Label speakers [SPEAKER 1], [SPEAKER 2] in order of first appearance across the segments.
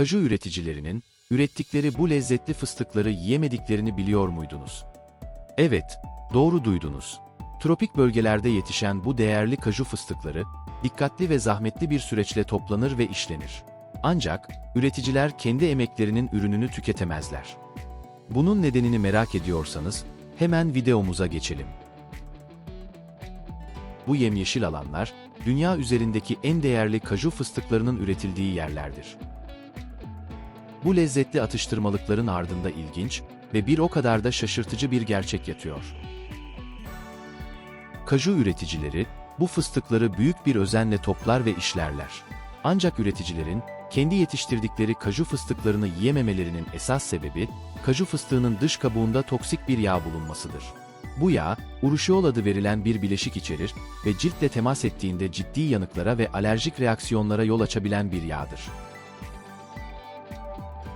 [SPEAKER 1] kaju üreticilerinin, ürettikleri bu lezzetli fıstıkları yiyemediklerini biliyor muydunuz? Evet, doğru duydunuz. Tropik bölgelerde yetişen bu değerli kaju fıstıkları, dikkatli ve zahmetli bir süreçle toplanır ve işlenir. Ancak, üreticiler kendi emeklerinin ürününü tüketemezler. Bunun nedenini merak ediyorsanız, hemen videomuza geçelim. Bu yemyeşil alanlar, dünya üzerindeki en değerli kaju fıstıklarının üretildiği yerlerdir. Bu lezzetli atıştırmalıkların ardında ilginç ve bir o kadar da şaşırtıcı bir gerçek yatıyor. Kaju üreticileri, bu fıstıkları büyük bir özenle toplar ve işlerler. Ancak üreticilerin, kendi yetiştirdikleri kaju fıstıklarını yiyememelerinin esas sebebi, kaju fıstığının dış kabuğunda toksik bir yağ bulunmasıdır. Bu yağ, uruşiol adı verilen bir bileşik içerir ve ciltle temas ettiğinde ciddi yanıklara ve alerjik reaksiyonlara yol açabilen bir yağdır.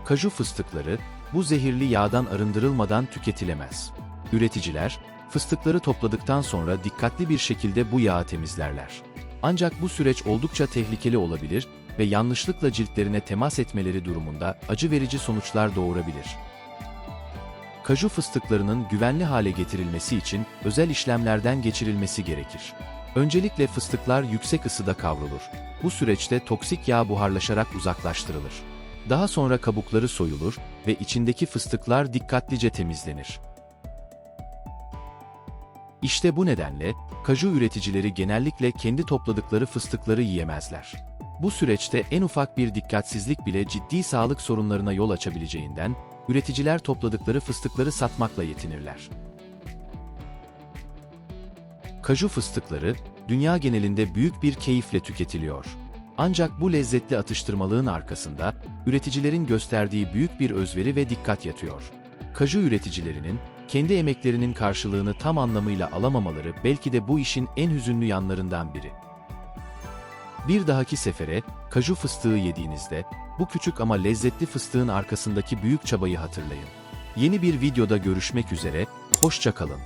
[SPEAKER 1] Kaju fıstıkları, bu zehirli yağdan arındırılmadan tüketilemez. Üreticiler, fıstıkları topladıktan sonra dikkatli bir şekilde bu yağı temizlerler. Ancak bu süreç oldukça tehlikeli olabilir ve yanlışlıkla ciltlerine temas etmeleri durumunda acı verici sonuçlar doğurabilir. Kaju fıstıklarının güvenli hale getirilmesi için özel işlemlerden geçirilmesi gerekir. Öncelikle fıstıklar yüksek ısıda kavrulur. Bu süreçte toksik yağ buharlaşarak uzaklaştırılır. Daha sonra kabukları soyulur ve içindeki fıstıklar dikkatlice temizlenir. İşte bu nedenle kaju üreticileri genellikle kendi topladıkları fıstıkları yiyemezler. Bu süreçte en ufak bir dikkatsizlik bile ciddi sağlık sorunlarına yol açabileceğinden üreticiler topladıkları fıstıkları satmakla yetinirler. Kaju fıstıkları dünya genelinde büyük bir keyifle tüketiliyor. Ancak bu lezzetli atıştırmalığın arkasında üreticilerin gösterdiği büyük bir özveri ve dikkat yatıyor. Kaju üreticilerinin kendi emeklerinin karşılığını tam anlamıyla alamamaları belki de bu işin en hüzünlü yanlarından biri. Bir dahaki sefere kaju fıstığı yediğinizde bu küçük ama lezzetli fıstığın arkasındaki büyük çabayı hatırlayın. Yeni bir videoda görüşmek üzere, hoşça kalın.